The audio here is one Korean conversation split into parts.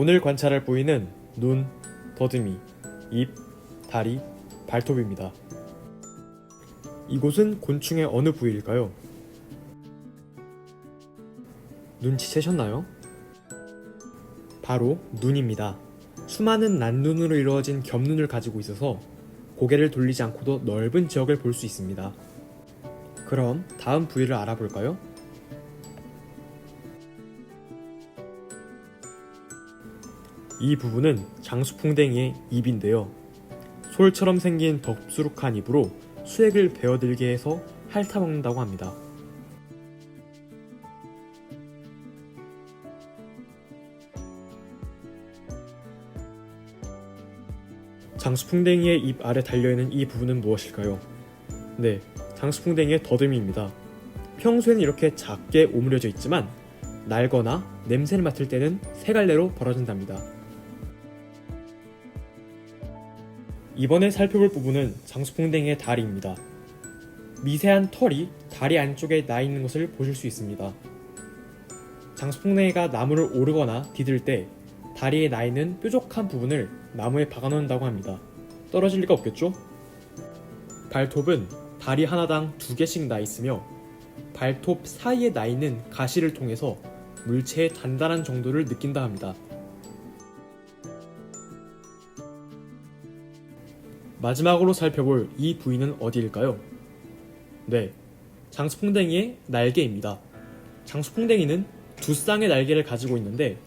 오늘 관찰할 부위는 눈, 더듬이, 입, 다리, 발톱입니다. 이곳은 곤충의 어느 부위일까요? 눈치채셨나요? 바로 눈입니다. 수많은 난눈으로 이루어진 겹눈을 가지고 있어서 고개를 돌리지 않고도 넓은 지역을 볼 수 있습니다. 그럼 다음 부위를 알아볼까요? 이 부분은 장수풍뎅이의 입인데요. 솔처럼 생긴 덥수룩한 입으로 수액을 베어들게 해서 핥아먹는다고 합니다. 장수풍뎅이의 입 아래 달려있는 이 부분은 무엇일까요? 네, 장수풍뎅이의 더듬이입니다. 평소에는 이렇게 작게 오므려져 있지만 날거나 냄새를 맡을 때는 세 갈래로 벌어진답니다. 이번에 살펴볼 부분은 장수풍뎅이의 다리입니다. 미세한 털이 다리 안쪽에 나 있는 것을 보실 수 있습니다. 장수풍뎅이가 나무를 오르거나 디딜 때 다리에 나 있는 뾰족한 부분을 나무에 박아놓는다고 합니다. 떨어질 리가 없겠죠? 발톱은 다리 하나당 두 개씩 나 있으며 발톱 사이에 나 있는 가시를 통해서 물체의 단단한 정도를 느낀다 합니다. 마지막으로 살펴볼 이 부위는 어디일까요? 네, 장수풍뎅이의 날개입니다. 장수풍뎅이는 두 쌍의 날개를 가지고 있는데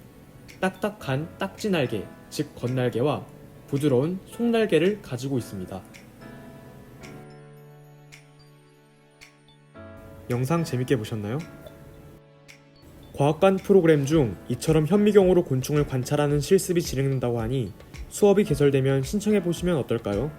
딱딱한 딱지 날개, 즉 겉날개와 부드러운 속날개를 가지고 있습니다. 영상 재밌게 보셨나요? 과학관 프로그램 중 이처럼 현미경으로 곤충을 관찰하는 실습이 진행된다고 하니 수업이 개설되면 신청해 보시면 어떨까요?